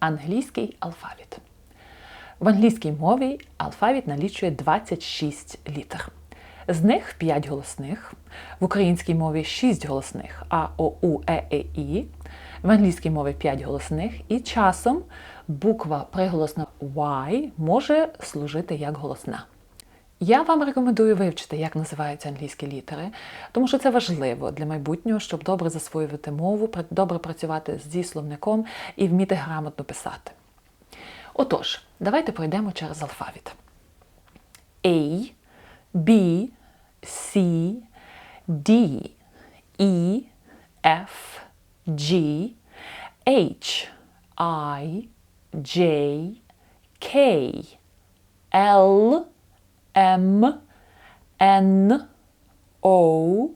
англійський алфавіт. В англійській мові алфавіт налічує 26 літер. З них 5 голосних, в українській мові 6 голосних А, О, У, Е, Е, І. В англійській мові 5 голосних, і часом буква приголосна Y може служити як голосна. Я вам рекомендую вивчити, як називаються англійські літери, тому що це важливо для майбутнього, щоб добре засвоювати мову, добре працювати зі словником і вміти грамотно писати. Отож, давайте пройдемо через алфавіт. A, B, C, D, E, F, G, H, I, J, K, L, M, N, O,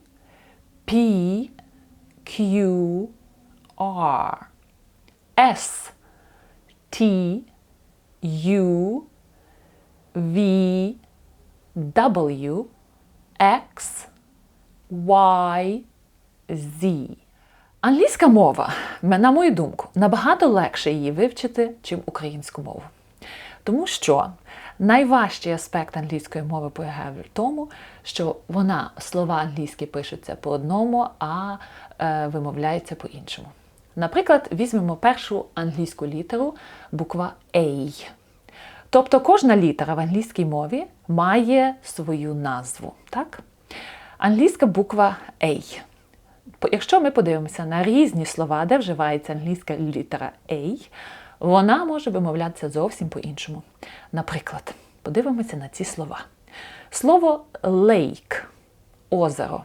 P, Q, R, S, T, U, V, W, X, Y, Z. Англійська мова, на мою думку, набагато легше її вивчити, чим українську мову. Тому що найважчий аспект англійської мови полягає в тому, що вона слова англійські пишуться по одному, а е, вимовляються по іншому. Наприклад, візьмемо першу англійську літеру, буква A. Тобто кожна літера в англійській мові має свою назву. Так? Англійська буква A. Якщо ми подивимося на різні слова, де вживається англійська літера A, вона може вимовлятися зовсім по-іншому. Наприклад, подивимося на ці слова. Слово lake – озеро.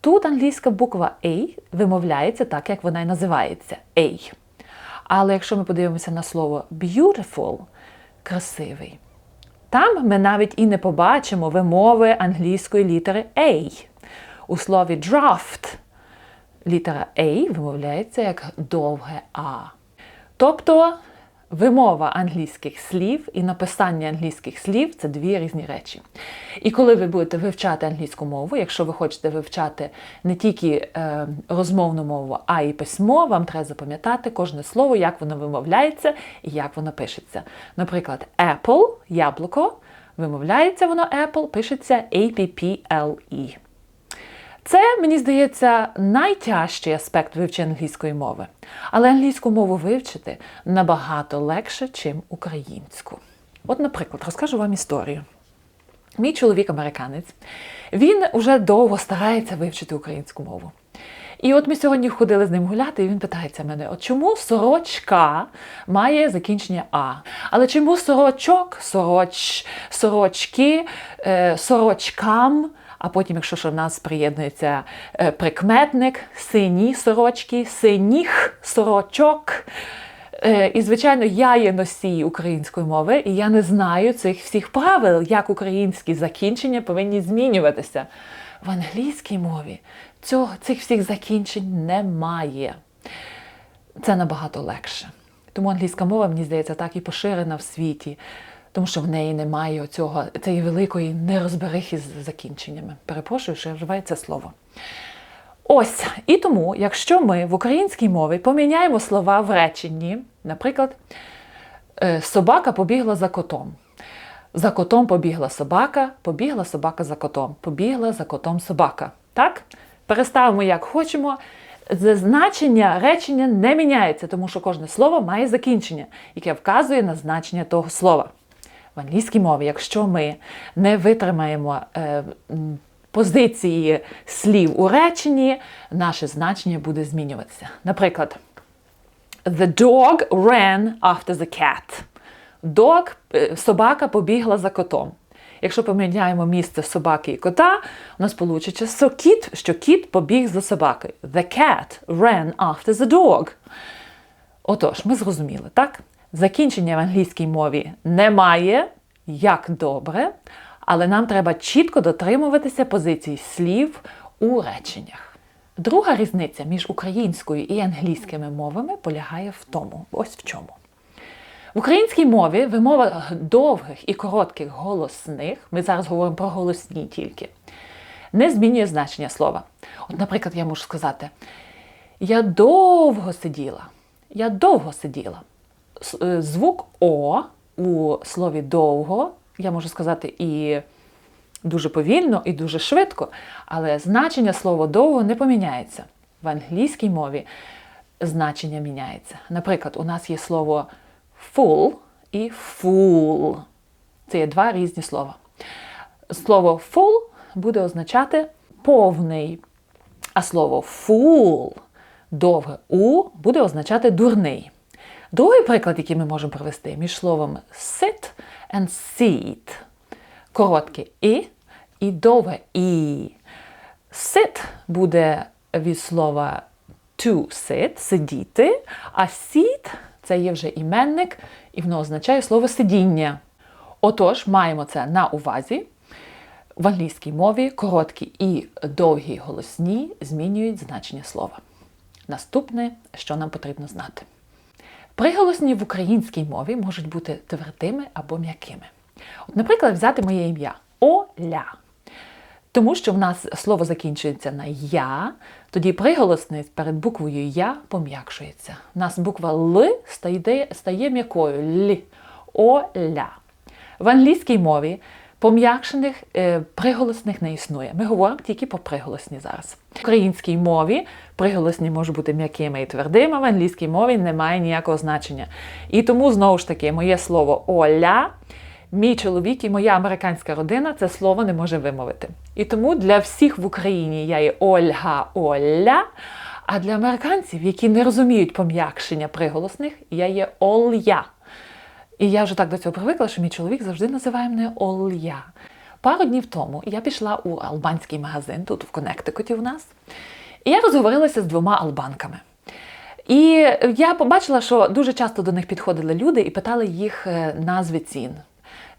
Тут англійська буква A вимовляється так, як вона і називається A. Але якщо ми подивимося на слово beautiful красивий, там ми навіть і не побачимо вимови англійської літери A. У слові draft літера A вимовляється як довге А. Тобто вимова англійських слів і написання англійських слів це дві різні речі. І коли ви будете вивчати англійську мову, якщо ви хочете вивчати не тільки е, розмовну мову, а й письмо, вам треба запам'ятати кожне слово, як воно вимовляється і як воно пишеться. Наприклад, apple яблуко вимовляється воно apple, пишеться A-P-P-L-E. Це, мені здається, найтяжчий аспект вивчення англійської мови. Але англійську мову вивчити набагато легше, чим українську. От, наприклад, розкажу вам історію. Мій чоловік американець, він уже довго старається вивчити українську мову. І от ми сьогодні ходили з ним гуляти, і він питається мене: от чому сорочка має закінчення А? Але чому сорочок, сороч, сорочки, е, сорочкам? А потім, якщо ж в нас приєднується е, прикметник, сині сорочки, синіх сорочок. Е, І, звичайно, я є носій української мови, і я не знаю цих всіх правил, як українські закінчення повинні змінюватися. В англійській мові цього, цих всіх закінчень немає. Це набагато легше. Тому англійська мова, мені здається, так і поширена в світі, тому що в неї немає цього, цієї великої нерозберихи з закінченнями. Перепрошую, що я вживаю це слово. Ось, і тому, якщо ми в українській мові поміняємо слова в реченні, наприклад, е, собака побігла за котом. За котом побігла собака, побігла собака за котом, побігла за котом собака. Так? Переставимо як хочемо. Значення речення не міняється, тому що кожне слово має закінчення, яке вказує на значення того слова. В англійській мові, якщо ми не витримаємо е, позиції слів у реченні, наше значення буде змінюватися. Наприклад, The dog ran after the cat. Dog, е, собака побігла за котом. Якщо поміняємо місце собаки і кота, у нас вийде що кіт, що кіт побіг за собакою. The cat ran after the dog. Отож, ми зрозуміли, так? Закінчення в англійській мові немає, як добре, але нам треба чітко дотримуватися позицій слів у реченнях. Друга різниця між українською і англійськими мовами полягає в тому, ось в чому. В українській мові вимова довгих і коротких голосних, ми зараз говоримо про голосні тільки, не змінює значення слова. От, наприклад, я можу сказати: я довго сиділа. Я довго сиділа. Е, звук О у слові довго, я можу сказати, і дуже повільно, і дуже швидко, але значення слова довго не поміняється. В англійській мові значення міняється. Наприклад, у нас є слово full і fool. Це є два різні слова. Слово full буде означати повний, а слово fool, довге у, буде означати дурний. Другий приклад, який ми можемо привести між словом sit and seat. Коротке і і довге і. Sit буде від слова to sit, сидіти, а sit це є вже іменник, і воно означає слово сидіння. Отож, маємо це на увазі. В англійській мові короткі і довгі голосні змінюють значення слова. Наступне, що нам потрібно знати. Приголосні в українській мові можуть бути твердими або м'якими. От, наприклад, взяти моє ім'я Оля. Тому що в нас слово закінчується на я, тоді приголосний перед буквою Я пом'якшується. У нас буква Л стає, стає м'якою Л. Оля. В англійській мові пом'якшених е, приголосних не існує. Ми говоримо тільки по приголосні зараз. В українській мові приголосні можуть бути м'якими і твердими, в англійській мові немає ніякого значення. І тому, знову ж таки, моє слово Оля, мій чоловік і моя американська родина це слово не може вимовити. І тому для всіх в Україні я є Ольга Оля. А для американців, які не розуміють пом'якшення приголосних, я є Олья. І я вже так до цього привикла, що мій чоловік завжди називає мене Олля. Пару днів тому я пішла у албанський магазин тут в Коннектикуті у нас, і я розговорилася з двома албанками. І я побачила, що дуже часто до них підходили люди і питали їх е, назви цін.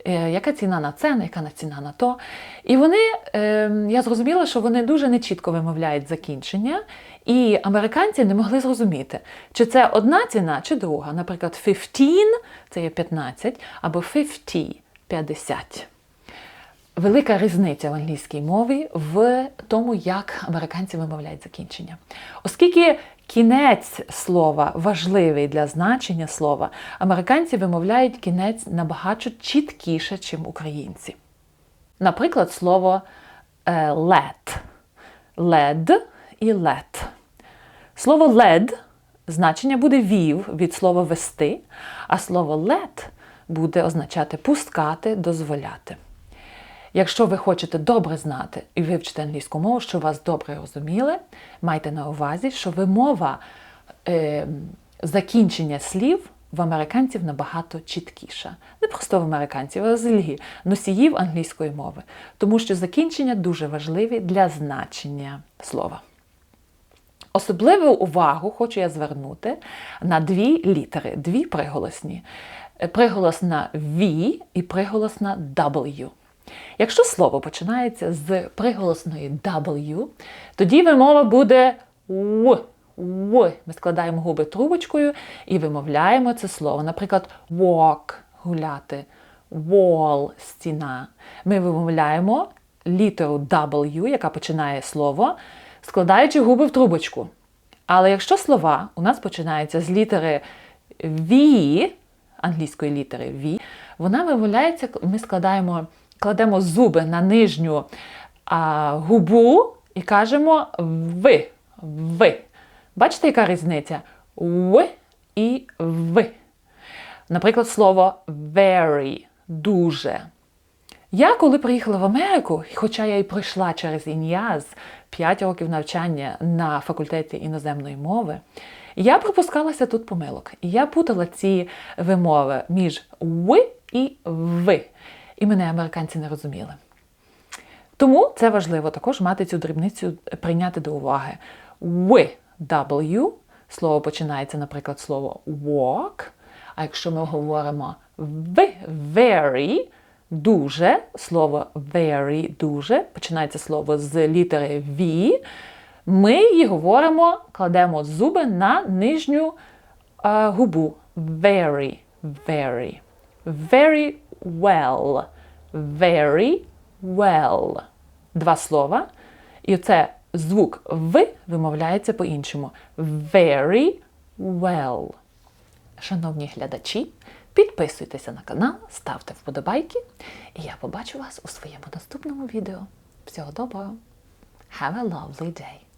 Е, Яка ціна на це, яка на ціна на то. І вони, е, я зрозуміла, що вони дуже нечітко вимовляють закінчення, і американці не могли зрозуміти, чи це одна ціна, чи друга. Наприклад, 15 це є 15, або 50 – 50. Велика різниця в англійській мові в тому, як американці вимовляють закінчення. Оскільки кінець слова важливий для значення слова, американці вимовляють кінець набагато чіткіше, ніж українці. Наприклад, слово е, let. Led і let. Слово led значення буде вів від слова вести, а слово let буде означати пускати, дозволяти. Якщо ви хочете добре знати і вивчити англійську мову, що вас добре розуміли, майте на увазі, що вимова е, закінчення слів в американців набагато чіткіша. Не просто в американців, а взагалі носіїв англійської мови. Тому що закінчення дуже важливі для значення слова. Особливу увагу хочу я звернути на дві літери, дві приголосні. Приголосна V і приголосна W. Якщо слово починається з приголосної W, тоді вимова буде В. В. Ми складаємо губи трубочкою і вимовляємо це слово. Наприклад, walk гуляти, wall стіна. Ми вимовляємо літеру W, яка починає слово, складаючи губи в трубочку. Але якщо слова у нас починаються з літери V, англійської літери V, вона вимовляється, ми складаємо кладемо зуби на нижню а, губу і кажемо ви. Ви. Бачите, яка різниця? В і в. Наприклад, слово very дуже. Я коли приїхала в Америку, хоча я й пройшла через ІНЯЗ 5 років навчання на факультеті іноземної мови, я пропускалася тут помилок. І я путала ці вимови між в і в. І мене американці не розуміли. Тому це важливо також мати цю дрібницю прийняти до уваги. В, W, слово починається, наприклад, слово walk. А якщо ми говоримо very, дуже, слово very, дуже, починається слово з літери V, ми її говоримо, кладемо зуби на нижню а, губу. Very, very. Very well. Very well. Два слова. І це звук В вимовляється по-іншому. Very well. шановні глядачі, підписуйтеся на канал, ставте вподобайки, і я побачу вас у своєму наступному відео. Всього доброго! Have a lovely day!